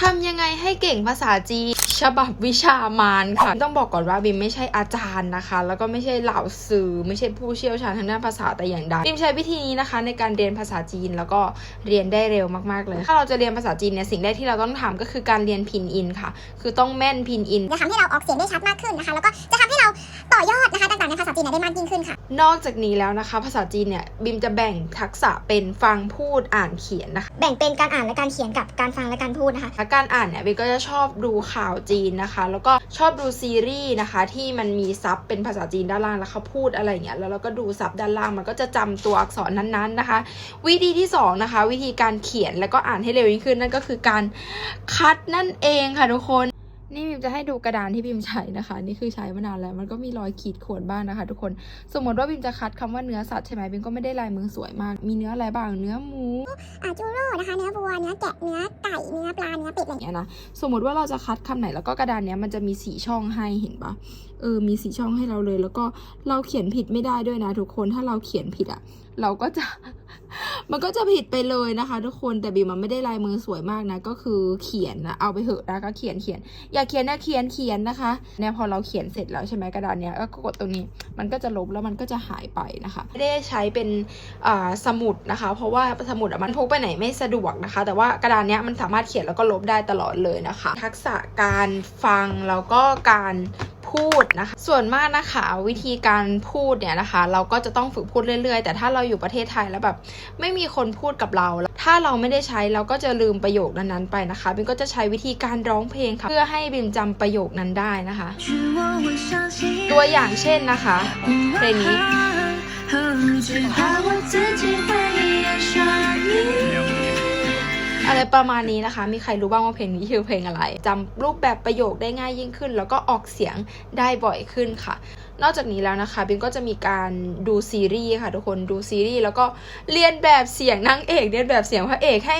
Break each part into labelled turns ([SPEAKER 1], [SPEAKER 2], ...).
[SPEAKER 1] ทำยังไงให้เก่งภาษาจีนฉบับวิชามานค่ะ ต้องบอกก่อนว่าบิมไม่ใช่อาจารย์นะคะ แล้วก็ไม่ใช่เหล่าสื่อไม่ใช่ผู้เชี่ยวชาญทางด้านภาษาแต่อย่างใดบิมใช้วิธีนี้นะคะ ในการเรียนภาษาจีนแล้วก็เรียนได้เร็วมากๆเลย ถ้าเราจะเรียนภาษาจีนเนี่ยสิ่งแรกที่เราต้องทำก็คือการเรียนพินอินค่ะ คือต้องแม่นพินอิน
[SPEAKER 2] จะทำให้เราออกเสียงได้ชัดมากขึ้นนะคะ แล้วก็จะทำให้เราต่อยอดนะคะต่างๆในภาษาจีนเนี่ยได้มากยิ่งขึ้นค่ะ
[SPEAKER 1] นอกจากนี้แล้วนะคะ ภาษาจีนเนี่ยบิมจะแบ่งทักษะเป็นฟังพูดอ่านเขียนนะคะ
[SPEAKER 2] แบ่งเป็นการอ่านและการเขียนกับการฟังและการพูดนะคะ
[SPEAKER 1] การอ่านเนี่ยบิก็จะชอบดูข่าวจีนนะคะ แล้วก็ชอบดูซีรีส์นะคะ ที่มันมีซับเป็นภาษาจีนด้านล่างแล้วเขาพูดอะไรอย่างเงี้ยแล้วเราก็ดูซับด้านล่างมันก็จะจำตัวอักษรนั้นๆนะคะ วิธีที่สองนะคะ วิธีการเขียนแล้วก็อ่านให้เร็วยิ่งขึ้นนั่นก็คือการคัดนั่นเองค่ะทุกคน นี่บิมจะให้ดูกระดานที่บิมใช้นะคะ นี่คือใช้มานานแล้ว มันก็มีรอยขีดข่วนบ้างนะคะ ทุกคน สมมติว่าบิมจะคัดคำว่าเนื้อสัตว์ใช่ไหมบิมก็ไม่ได้ลายมือสวยมาก มีเนื้ออะไรบ้าง เนื้อหมู
[SPEAKER 2] อ่าจูโร่นะคะ เนื้อวัว เนื้อแกะ เนื้อไก่ เนื้อปลา เนื้อเป็ดอะไรอย่างเงี้ย
[SPEAKER 1] นะ สมมติว่าเราจะคัดคำไหนแล้วก็กระดานเนี้ยมันจะมีสีช่องให้เห็นปะเออ มีสีช่องให้เราเลย แล้วก็เราเขียนผิดไม่ได้ด้วยนะ ทุกคน ถ้าเราเขียนผิดอะเราก็จะ มันก็จะผิดไปเลยนะคะ ทุกคนแต่บีมันไม่ได้ลายมือสวยมากนะ ก็คือเขียนนะเอาไปเหอะนะก็เขียนเขียน อย่าเขียนนะเขียนเขียนนะคะเนี่ยพอเราเขียนเสร็จแล้วใช่ไหมกระดานเนี้ยก็กดตรงนี้ มันก็จะลบแล้วมันก็จะหายไปนะคะไม่ได้ใช้เป็นสมุดนะคะ เพราะว่าสมุดมันพกไปไหนไม่สะดวกนะคะ แต่ว่ากระดานเนี้ยมันสามารถเขียนแล้วก็ลบได้ตลอดเลยนะคะ ทักษะการฟังแล้วก็การ พูดนะคะ ส่วนมากนะคะ วิธีการพูดเนี่ยนะคะ เราก็จะต้องฝึกพูดเรื่อยๆ แต่ถ้าเราอยู่ประเทศไทยแล้วแบบ ไม่มีคนพูดกับเรา ถ้าเราไม่ได้ใช้เราก็จะลืมประโยคนั้นๆไปนะคะบิมก็จะใช้วิธีการร้องเพลงค่ะ เพื่อให้บิมจำประโยคนั้นได้นะคะ ตัวอย่างเช่นนะคะเพลงนี้ อะไรประมาณนี้นะคะ มีใครรู้บ้างว่าเพลงนี้คือเพลงอะไรจำรูปแบบประโยคได้ง่ายยิ่งขึ้น แล้วก็ออกเสียงได้บ่อยขึ้นค่ะ นอกจากนี้แล้วนะคะบิมก็จะมีการดูซีรีส์ค่ะทุกคนดูซีรีส์แล้วก็เรียนแบบเสียงนางเอกเรียนแบบเสียงพระเอกให้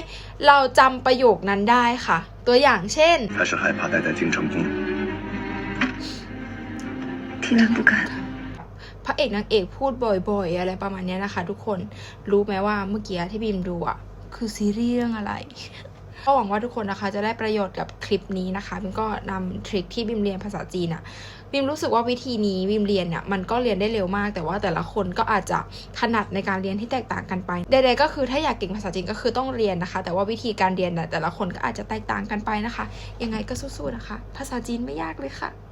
[SPEAKER 1] เราจำประโยคนั้นได้ค่ะ ตัวอย่างเช่น
[SPEAKER 3] 还是害怕待在京城宫。
[SPEAKER 4] 听然不敢。
[SPEAKER 1] พระเอกนางเอกพูดบ่อยๆ อะไรประมาณเนี้ยนะคะ ทุกคนรู้ไหมว่าเมื่อกี้ที่บิมดูอ่ะ คือซีรีส์เรื่องอะไร ก็หวังว่าทุกคนนะคะจะได้ประโยชน์กับคลิปนี้นะคะบิมก็นำทริคที่บิมเรียนภาษาจีนอะบิมรู้สึกว่าวิธีนี้บิมเรียนเนี่ยมันก็เรียนได้เร็วมาก แต่ว่าแต่ละคนก็อาจจะถนัดในการเรียนที่แตกต่างกันไปใดๆก็คือถ้าอยากเก่งภาษาจีนก็คือต้องเรียนนะคะ แต่ว่าวิธีการเรียนน่ะแต่ละคนก็อาจจะแตกต่างกันไปนะคะ ยังไงก็สู้ๆนะคะ ภาษาจีนไม่ยากเลยค่ะ